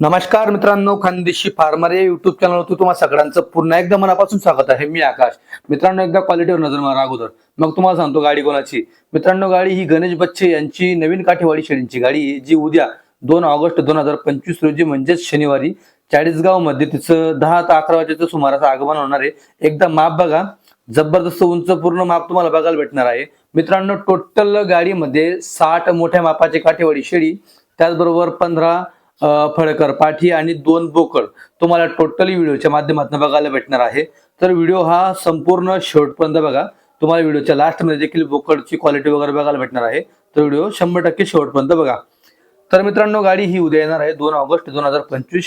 नमस्कार मित्रांनो खानदेशी फार्मर या युट्यूब चॅनलवरती तुम्हाला सगळ्यांचं पुन्हा एकदा मनापासून स्वागत आहे. मी आकाश. मित्रांनो एकदा क्वालिटीवर नजर मारा अगोदर. मग तुम्हाला सांगतो गाडी कोणाची. मित्रांनो गाडी ही गणेश बच्चे यांची नवीन काठेवाडी शेळींची गाडी आहे, जी उद्या दोन ऑगस्ट दोन हजार पंचवीस रोजी म्हणजेच शनिवारी चाळीसगावमध्ये तिचं दहा ते अकरा वाजेचं सुमारास आगमन होणार आहे. एकदा माप बघा. जबरदस्त उंच पूर्ण माप तुम्हाला बघायला भेटणार आहे. मित्रांनो टोटल गाडीमध्ये साठ मोठ्या मापाचे काठेवाडी शेळी त्याचबरोबर पंधरा फळकर पाठी आणि दोन बोकड तुम्हाला टोटली व्हिडिओच्या माध्यमातून बघायला भेटणार आहे. तर व्हिडिओ हा संपूर्ण शेवटपर्यंत बघा. तुम्हाला व्हिडिओच्या लास्टमध्ये देखील बोकडची क्वालिटी वगैरे बघायला भेटणार आहे. तर व्हिडिओ शंभर टक्के शेवटपर्यंत बघा. तर मित्रांनो गाडी ही उद्या येणार आहे दोन ऑगस्ट दोन हजार पंचवीस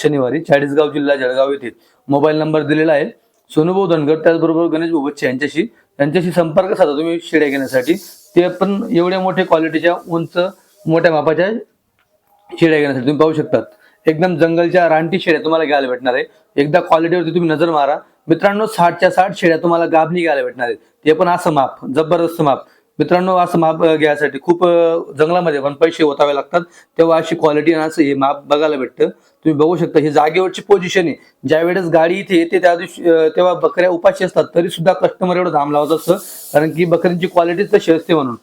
शनिवारी चाळीसगाव जिल्हा जळगाव येथे. मोबाईल नंबर दिलेला आहे. सोनुभाऊ धनगर त्याचबरोबर गणेश बोबच्चे यांच्याशी त्यांच्याशी संपर्क साधा तुम्ही शिड्या घेण्यासाठी. ते पण एवढ्या मोठ्या क्वालिटीच्या उंच मोठ्या मापाच्या शेड्या घेण्यासाठी तुम्ही पाहू शकतात. एकदम जंगलच्या रानटी शेड्या तुम्हाला घ्यायला भेटणार आहे. एकदा क्वालिटीवरती तुम्ही नजर मारा. मित्रांनो साठच्या साठ शेड्या तुम्हाला गाभणी घ्यायला भेटणार आहेत. ते पण असं माप जबरदस्त माप. मित्रांनो असं माप घ्यायसाठी खूप जंगलामध्ये पण पैसे ओतावे लागतात. तेव्हा अशी क्वालिटी आणि असं हे माप बघायला भेटतं. तुम्ही बघू शकता ही जागेवरची पोझिशन आहे. ज्या वेळेस गाडी इथे येते त्या दिवशी तेव्हा बकऱ्या उपाशी असतात. तरी सुद्धा कस्टमर एवढं धाम लावत असतं. कारण की बकऱ्यांची क्वालिटीच तशी असते म्हणून.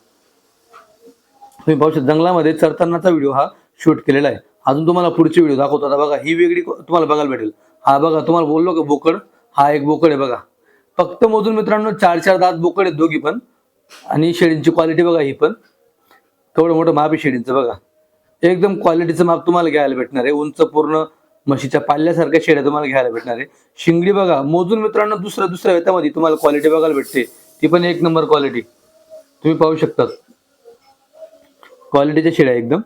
तुम्ही पाहू शकता जंगलामध्ये चरतानाचा व्हिडिओ हा शूट केलेला आहे. अजून तुम्हाला पुढची व्हिडिओ दाखवतो. आता बघा ही वेगळी तुम्हाला बघायला भेटेल. हा बघा तुम्हाला बोललो का बोकड हा एक बोकड आहे बघा. फक्त मोजून मित्रांनो चार चार दात बोकड आहेत दोघी पण. आणि शेळींची क्वालिटी बघा ही पण. थोडं मोठं माप आहे शेळींचं बघा. एकदम क्वालिटीचं माप तुम्हाला घ्यायला भेटणार आहे. उंच पूर्ण म्हशीच्या पाल्यासारख्या शेड्या तुम्हाला घ्यायला भेटणार आहे. शिंगडी बघा मोजून मित्रांनो दुसऱ्या दुसऱ्या वेतामध्ये तुम्हाला क्वालिटी बघायला भेटते. ती पण एक नंबर क्वालिटी तुम्ही पाहू शकतात. क्वालिटीच्या शेड्या एकदम.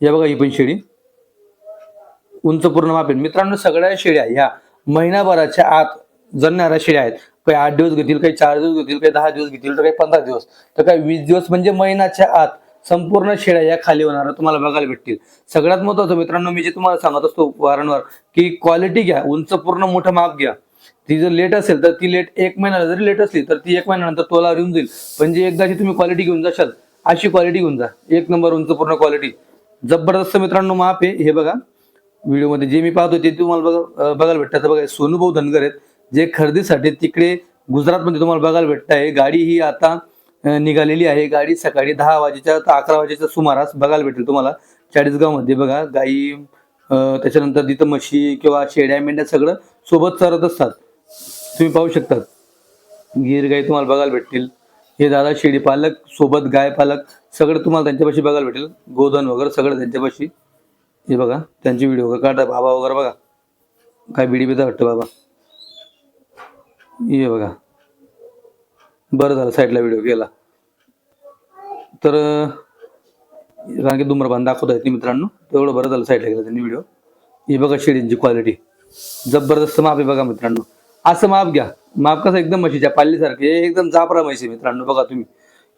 या बघा ही पण शेळी उंच पूर्ण मापेल मित्रांनो सगळ्या शेळ्या ह्या महिनाभराच्या आत जणणाऱ्या शेळ्या आहेत. काही आठ दिवस घेतील काही चार दिवस घेतील काही दहा दिवस घेतील तर काही पंधरा दिवस. तर काही वीस दिवस म्हणजे महिन्याच्या आत संपूर्ण शेळ्या या खाली होणार तुम्हाला बघायला भेटतील. सगळ्यात महत्वाचं मित्रांनो मी जे तुम्हाला सांगत असतो वारंवार की क्वालिटी घ्या उंच पूर्ण मोठं माप घ्या. ती जर लेट असेल तर ती लेट एक महिन्याला जरी लेट असली तर ती एक महिन्यानंतर तोला येऊन जाईल. म्हणजे पण जे एकदाची तुम्ही क्वालिटी घेऊन जाशाल अशी क्वालिटी घेऊन जा. एक नंबर उंच पूर्ण क्वालिटी जबरदस्त मित्रांनो माप आहे. हे बघा व्हिडिओमध्ये जे मी पाहतो ते तुम्हाला बघा बघायला भेटतं. आता बघा सोनूभाऊ धनगर आहेत जे खरेदीसाठी तिकडे गुजरातमध्ये तुम्हाला बघायला भेटत आहे. गाडी ही आता निघालेली आहे. गाडी सकाळी दहा वाजेच्या तर अकरा वाजेच्या सुमारास बघायला भेटेल तुम्हाला. चाळीसगावमध्ये बघा गाई त्याच्यानंतर तिथं म्हशी किंवा शेड्या मेंढ्या सगळं सोबत चरत असतात. तुम्ही पाहू शकतात. गीर गाई तुम्हाला बघायला भेटतील. हे दादा शेळी पालक सोबत गाय पालक सगळं तुम्हाला त्यांच्यापाशी बघायला भेटेल. गोधन वगैरे सगळं त्यांच्यापाशी. हे बघा त्यांची व्हिडिओ वगैरे काढा बाबा वगैरे बघा. काय बिडी बिदा वाटतं बाबा. हे बघा. बरं झालं साईडला व्हिडिओ केला. तर कारण की धूम्रपान दाखवता येत नाही मित्रांनो. तेवढं बरं झालं साईडला गेला त्यांनी व्हिडिओ हे बघा शेळींची क्वालिटी जबरदस्त माप आहे बघा मित्रांनो. असं माप घ्या. माप कसं एकदम म्हशीच्या पाल्लीसारखे. हे एकदम जापरा म्हैस आहे मित्रांनो बघा तुम्ही.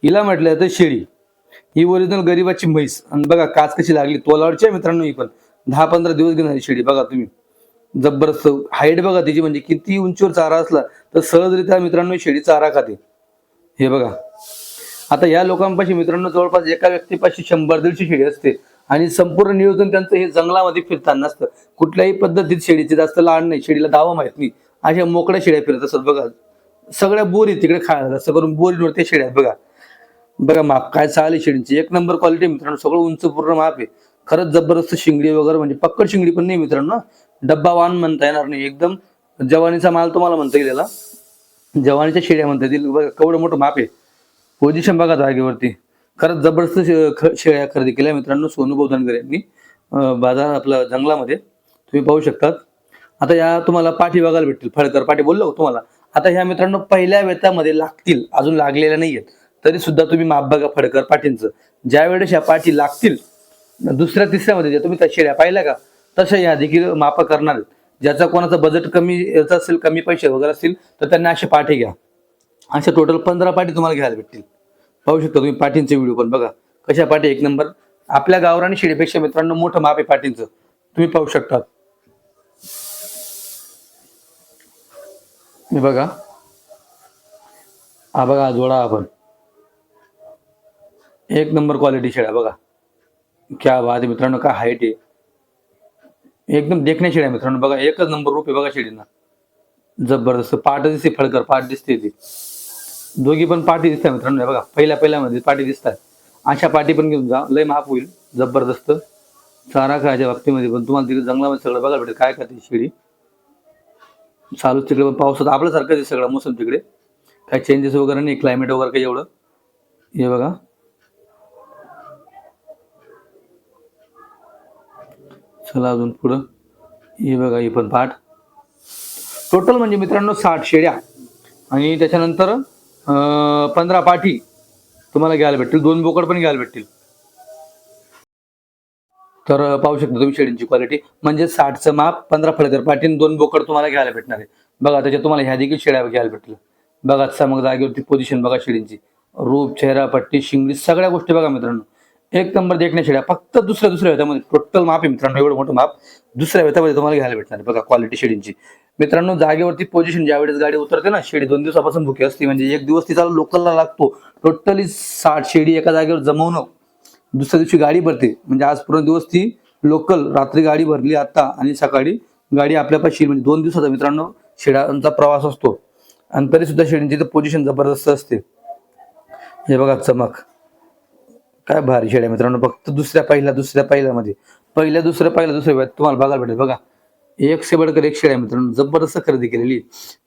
हिला म्हटलं तर शेळी. ही ओरिजिनल गरीबाची म्हैस. आणि बघा काच कशी लागली. तोलावरची आहे मित्रांनो ही पण. दहा पंधरा दिवस घेणारी शेळी बघा तुम्ही. जबरदस्त हाईट बघा तिची म्हणजे किती उंचीवर चारा असला तर सहजरित्या मित्रांनो शेळी चारा खाते. हे बघा. आता या लोकांपाशी मित्रांनो जवळपास एका व्यक्तीपाशी शंभर दीडशे शेळी असते. आणि संपूर्ण नियोजन त्यांचं हे जंगलामध्ये फिरताना असतं. कुठल्याही पद्धतीत शेळीचे जास्त लाड नाही. शेळीला दावा माहीत नाही. अशा मोकळ्या शेळ्या फिरत असतात. बघा सगळ्या बोरी तिकडे खायला जास्त करून बोरीवर त्या शेळ्या आहेत. बघा. बघा माप काय चालली शेळींची. एक नंबर क्वालिटी मित्रांनो. सगळं उंच पूर्ण माप आहे. खरंच जबरदस्त शिंगडी वगैरे म्हणजे पक्कड शिंगडी पण नाही मित्रांनो. डब्बा वाहन म्हणता येणार नाही. एकदम जवानीचा माल तुम्हाला म्हणता येईल याला. जवानीच्या शेळ्या म्हणता येतील. बघा केवढं मोठं माप आहे. पोझिशन बघा जागेवरती. खरंच जबरदस्त ख- शेळ्या खरेदी केल्या मित्रांनो. सोनू बोधनकर यांनी. बाजार आपला जंगलामध्ये. तुम्ही पाहू शकतात. आता या तुम्हाला पाठी बघायला भेटतील. फळकर पाठी बोललो तुम्हाला. आता ह्या मित्रांनो पहिल्या वेतामध्ये लागतील अजून लागलेल्या नाहीयेत. तरी सुद्धा तुम्ही माप बघा फडकर पाठींचं ज्या वेळेस ह्या पाठी लागतील दुसऱ्या तिसऱ्यामध्ये तुम्ही त्या शेळ्या पाहिल्या का तशा या देखील माप करणार आहेत. ज्याचा कोणाचा बजेट कमी याचा असेल कमी पैसे वगैरे असतील तर त्यांना असे पाठी घ्या. अशा टोटल पंधरा पाठी तुम्हाला घ्यायला भेटतील. पाहू शकता तुम्ही पाठींचे व्हिडिओ पण बघा. कशा पाठी? एक नंबर आपल्या गावरानी शेळीपेक्षा मित्रांनो मोठं माप आहे पाठींचं तुम्ही पाहू शकता. हे बघा. हा बघा जोडा आपण. एक नंबर क्वालिटी शेळ्या बघा. क्या बात आहे मित्रांनो काय हाईट आहे. एकदम देखण्या शेळ्या मित्रांनो. बघा एकच नंबर रूप आहे बघा शेळींना. जबरदस्त पाठ दिसते फळकर पाठ दिसते ती. दोघी पण पाठी दिसतात मित्रांनो बघा. पहिल्या पहिल्यामध्ये पाठी दिसतात. अशा पाठी पण घेऊन जा. लय महाप होईल. जबरदस्त. चारा खायच्या बाबतीमध्ये पण तुम्हाला तिथे जंगलामध्ये सगळं बघायला भेटेल. काय करते शेळी? चालूच तिकडे पण पावसात आपल्यासारखंच आहे सगळं मोसम तिकडे. काही चेंजेस वगैरे नाही क्लायमेट वगैरे काही एवढं. हे बघा. चला अजून पुढं. हे बघा ही पण पाठ. टोटल म्हणजे मित्रांनो साठ शेळ्या आणि त्याच्यानंतर पंधरा पाठी तुम्हाला घ्यायला भेटतील. दोन बोकड पण घ्यायला भेटतील. तर पाहू शकता तुम्ही शेडींची क्वालिटी म्हणजे साठचं माप पंधरा फळकर पाठी दोन बोकड तुम्हाला घ्यायला भेटणार आहे. बघा त्याच्यात तुम्हाला ह्या देखील शेळ्या घ्यायला भेटलं बघा मग जागेवरती पोझिशन बघा शेळींची रूप चेहरा पट्टी शिंगडी सगळ्या गोष्टी बघा मित्रांनो. एक नंबर देखण्या शेळ्या फक्त दुसऱ्या दुसऱ्या वेतामध्ये टोटल माप आहे मित्रांनो. एवढं मोठं माप दुसऱ्या वेतामध्ये तुम्हाला घ्यायला भेटणार बघा क्वालिटी शेडींची. मित्रांनो जागेवरती पोझिशन ज्यावेळेस गाडी उतरते ना शेडी दोन दिवसापासून भुकी असते. म्हणजे एक दिवस तिचा लोकलला लागतो. टोटली साठ शेडी एका जागेवर जमवणं. दुसऱ्या दिवशी गाडी भरते. म्हणजे आज पूर्ण दिवस ती लोकल रात्री गाडी भरली आता आणि सकाळी गाडी आपल्यापाशी म्हणजे दोन दिवसाचा मित्रांनो शेळ्यांचा प्रवास असतो. आणि तरी सुद्धा शेळींची तर पोझिशन जबरदस्त असते. हे बघा चमक. काय भारी शेळ्या मित्रांनो. फक्त दुसऱ्या पहिल्या दुसऱ्या पहिल्यामध्ये. पहिल्या दुसऱ्या पहिल्या दुसऱ्या वेळात तुम्हाला बघायला भेटेल. बघा. एक शेबडकर एक शेळ्या मित्रांनो. जबरदस्त खरेदी केलेली.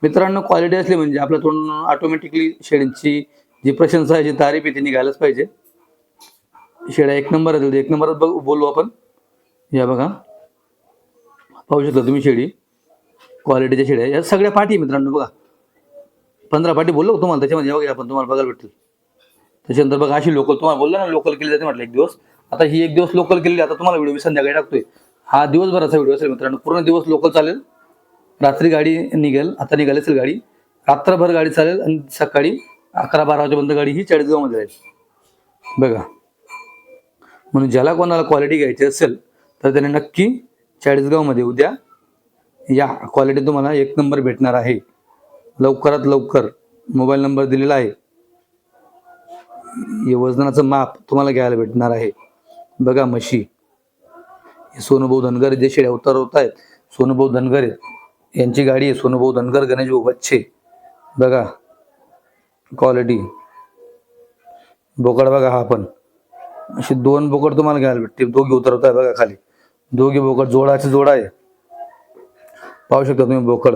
मित्रांनो क्वालिटी असली म्हणजे आपल्या तोंड ऑटोमॅटिकली शेळ्यांची जी प्रशंसा आहे जी तारीफ आहे ती निघायलाच पाहिजे. शेळ्या एक नंबर आहे एक नंबरात बघ बोलू आपण. या बघा. पाहू शकता तुम्ही शेळी. क्वालिटीच्या शेळ्या. या सगळ्या पाठी मित्रांनो बघा. पंधरा पाठी बोललो तुम्हाला? त्याच्यामध्ये या आपण तुम्हाला बघायला भेटतील. त्याच्यानंतर बघा अशी लोकल तुम्हाला बोलला ना लोकल केली जाते म्हटलं एक दिवस. आता ही एक दिवस लोकल केलेली आता तुम्हाला व्हिडिओ मी संध्याकाळी टाकतोय. हा दिवसभराचा व्हिडिओ असेल मित्रांनो. पूर्ण दिवस लोकल चालेल. रात्री गाडी निघेल. आता निघाली असेल गाडी. रात्रभर गाडी चालेल. आणि सकाळी अकरा बारा वाजेपर्यंत गाडी ही चाळीसगावमध्ये राहील. बघा. म्हणून ज्याला कोणाला क्वालिटी घ्यायची असेल तर त्याने नक्की चाळीसगावमध्ये उद्या या क्वालिटी तुम्हाला एक नंबर भेटणार आहे. लवकरात लवकर मोबाईल नंबर दिलेला आहे. हे वजनाचं माप तुम्हाला घ्यायला भेटणार आहे. बघा म्हशी. हे सोनुभाऊ धनगर जे शेळ्या उतरवत आहेत सोनुभाऊ धनगर आहेत यांची गाडी आहे सोनुभाऊ धनगर गणेश भाऊ बच्चे. बघा क्वालिटी बोकड बघा हा पण. असे दोन बोकड तुम्हाला घ्यायला भेटते दोघी उतरवत आहे बघा खाली. दोघी बोकड जोडाचे जोडा आहे. पाहू शकता तुम्ही बोकड.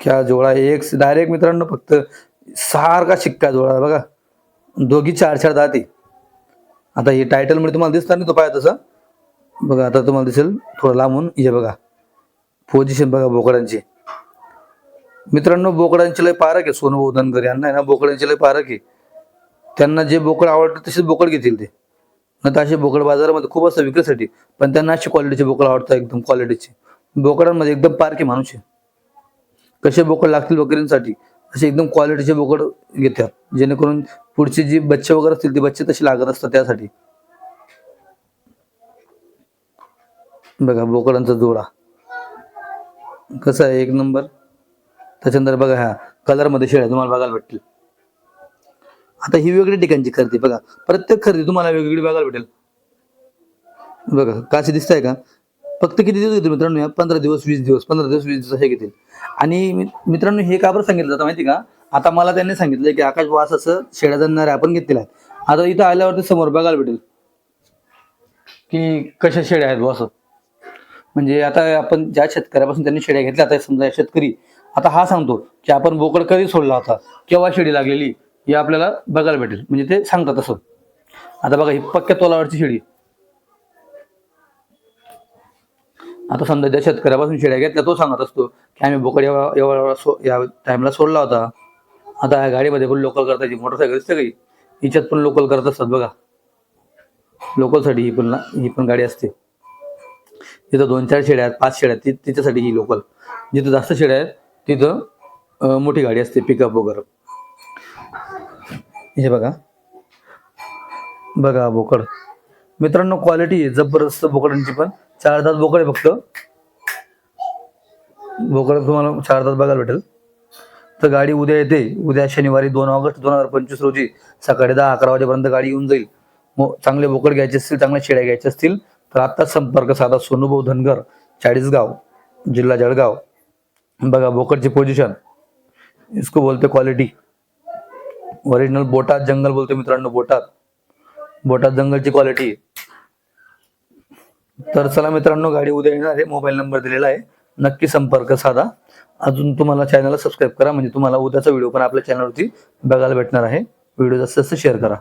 क्या जोडा एक डायरेक्ट मित्रांनो फक्त सारखा शिक्का जोडा बघा. दोघी चार चार दाती. आता हे टायटलमध्ये तुम्हाला दिसणार नाही तो पाय तसं. बघा आता तुम्हाला दिसेल थोडं लांबून. हे बघा. पोझिशन बघा बोकडांची. मित्रांनो बोकडांची लय पारख आहे. सोनू धनगर यांना आहे ना बोकडांची लय पारख आहे. त्यांना जे बोकड आवडतं तसेच बोकड घेतील ते. नाही असे बोकड बाजारामध्ये खूप असतं विक्रीसाठी पण त्यांना अशी क्वालिटीचे बोकड आवडतात एकदम क्वालिटीचे बोकडांमध्ये एकदम पारखे माणूस आहे. कसे बोकड लागतील बकरींसाठी असे एकदम क्वालिटीचे बोकड घेतात. जेणेकरून पुढची जी बच्चे वगैरे असतील ती बच्चे तशी लागत असतात त्यासाठी. बघा बोकडांचा जोडा. कसा आहे? एक नंबर. त्याच्यानंतर बघा ह्या कलरमध्ये शेळ्या तुम्हाला बघायला भेटतील. आता ही वेगळ्या ठिकाणची खरेदी बघा. प्रत्येक खरेदी तुम्हाला वेगवेगळी बघायला भेटेल. बघा काशी दिसत आहे का? फक्त किती दिवस घेतील मित्रांनो या? पंधरा दिवस वीस दिवस पंधरा दिवस वीस दिवस हे घेतील. आणि मित्रांनो हे का बरं सांगितलं जातं माहिती का? आता मला त्यांनी सांगितलं की आकाश वास असं शेळ्या जाणारे आपण घेतलेला आहे आता इथं आल्यावरती समोर बघायला भेटेल की कशा शेड्या आहेत बुवा असं. म्हणजे आता आपण ज्या शेतकऱ्यापासून त्यांनी शेड्या घेतल्या आता समजा शेतकरी आता हा सांगतो की आपण बोकड कधी सोडला होता? केव्हा शेडी लागलेली? हे आपल्याला बघायला भेटेल. म्हणजे ते सांगतात असं. आता बघा ही पक्क्या तोलावरची शेळी. आता समजा ज्या शेतकऱ्यापासून शेळ्या घेतल्या तो सांगत असतो की आम्ही बोकड एवढा एवढा सो या टाईमला सोडला होता. आता या गाडीमध्ये पण लोकल करता येते मोटरसायकल सगळी काही. हिच्यात पण लोकल करत असतात बघा. लोकलसाठी ही पण ही पण गाडी असते. तिथं दोन चार शेड्या आहेत पाच शेड्या आहेत तिच्यासाठी ही लोकल जिथं जास्त शेड्या आहेत तिथं मोठी गाडी असते पिकअप वगैरे. हे बघा. बघा बोकड. मित्रांनो क्वालिटी आहे जबरदस्त बोकडांची पण. चार दात बोकड आहे फक्त. बोकड तुम्हाला चार दात बघायला भेटेल. तर गाडी उद्या येते. उद्या शनिवारी दोन ऑगस्ट दोन हजार पंचवीस रोजी सकाळी दहा अकरा वाजेपर्यंत गाडी येऊन जाईल. चांगले बोकड घ्यायचे असतील चांगल्या शेड्या घ्यायच्या असतील तर आत्ताच संपर्क साधा सोनूभाऊ धनगर चाळीसगाव जिल्हा जळगाव. बघा बोकडची पोझिशन इसको बोलते क्वालिटी ओरिजिनल बोटात जंगल बोलतो मित्रांनो बोटात. बोटात जंगलची क्वालिटी तर चला मित्रांनो गाडी उद्या येणार आहे. मोबाईल नंबर दिलेला आहे. नक्की संपर्क साधा. अजून तुम्हाला चॅनलला सबस्क्राईब करा. म्हणजे तुम्हाला उद्याचा व्हिडिओ पण आपल्या चॅनलवरती बघायला भेटणार आहे. व्हिडिओ जास्त जास्त शेअर करा.